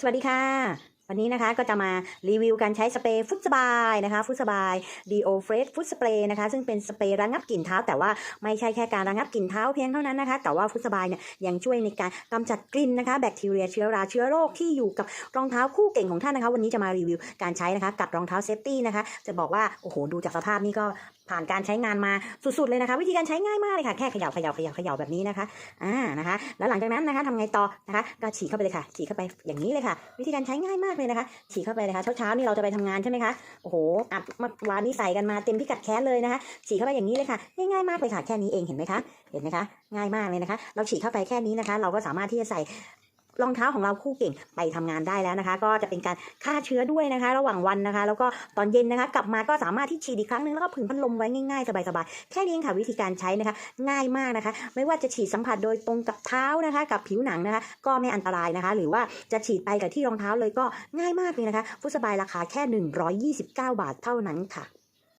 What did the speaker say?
สวัสดีค่ะ วันนี้นะคะก็จะมารีวิวการใช้สเปรย์ฟุตสบายนะคะฟุตสบายดีโอเฟรชฟุตสเปรย์นะคะซึ่งเป็นสเปรย์ระงับกลิ่นเท้า แต่ว่าไม่ใช่แค่การระงับกลิ่นเท้าเพียงเท่านั้นนะคะ แต่ว่าฟุตสบายเนี่ยยังช่วยในการกำจัดกลิ่นนะคะแบคทีเรียเชื้อราเชื้อโรคที่อยู่กับรองเท้าคู่เก่งของท่านนะคะ วันนี้จะมารีวิวการใช้นะคะกับรองเท้าเซฟตี้นะคะจะบอกว่าโอ้โหดูจากสภาพนี่ก็ผ่านการใช้งานมาสุดๆเลยนะคะ วิธีการใช้ง่ายมากเลยค่ะแค่เขย่าเขย่าเขย่าเขย่าแบบนี้นะคะอ่านะคะ แล้วหลังจากนั้นนะคะทำไงต่อนะคะก็ฉีดเข้าไปเลยค่ะฉีดเข้าไปอย่างนี้เลยค่ะ วิธีการใช้ง่ายมากเลยนะคะ ฉีกเข้าไปเลยค่ะเช้าๆนี่เราจะไปทำงานใช่ไหมคะโอ้โหอัดมาวานนี้ใส่กันมาเต็มพิกัดแคสเลยนะคะ ฉีกเข้าไปอย่างนี้เลยค่ะง่ายๆมากเลยค่ะแค่นี้เองเห็นไหมคะเห็นไหมคะง่ายมากเลยนะคะ เราฉีกเข้าไปแค่นี้นะคะ เราก็สามารถที่จะใส่ รองเท้าของเราคู่เก่งไปทำงานได้แล้วนะคะ ก็จะเป็นการฆ่าเชื้อด้วยนะคะ ระหว่างวันนะคะ แล้วก็ตอนเย็นนะคะ กลับมาก็สามารถที่ฉีดอีกครั้งหนึงแล้วก็ผึ่งพัดลมไว้ง่ายๆ สบายๆ แค่นี้เองค่ะวิธีการใช้นะคะ ง่ายมากนะคะ ไม่ว่าจะฉีดสัมผัสโดยตรงกับเท้านะคะ กับผิวหนังนะคะ ก็ไม่อันตรายนะคะ หรือว่าจะฉีดไปกับที่รองเท้าเลยก็ง่ายมากเลยนะคะฟุตสบายราคาแค่ 129 บาทเท่านั้นค่ะ